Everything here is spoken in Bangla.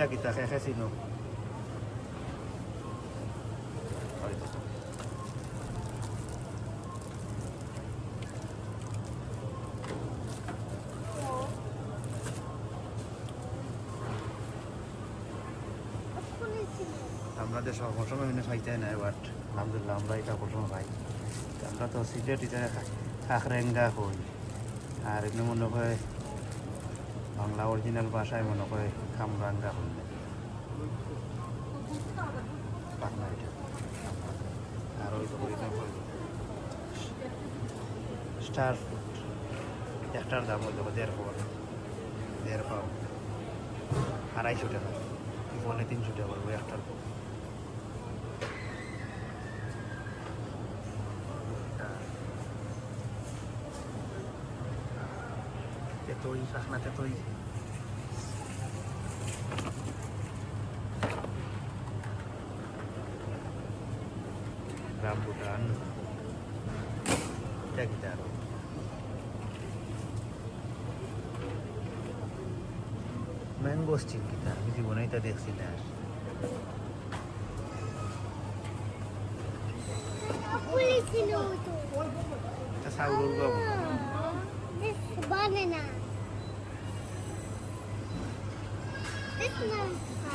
ইটা কিতা খেয়ে খেয়েছি নো আমরা দেশ সবসময় এনে খাইতে নাই বাট আলহামদুলিল্লাহ আমরা এটা সবসময় খাই। আমরা তো সিলেট এটা খাখরেঙ্গা হই। আর এমনি মনে হয় বাংলা অরিজিনাল ভাষায় মনে করে খামরাঙ্গা বললে। আর ওই স্টার ফুড একটার দাম হইল দেড় পাওয়া দেড় আড়াইশো টাকা। বলে তিনশো টাকা পড়বে একটার তেতই শাকনা তেতই rambutan এটা কি তার? ম্যাঙ্গো স্টিক কি তার? আমি জীবনে এটা দেখছি না। সাউরুর গম। Banana. 那啥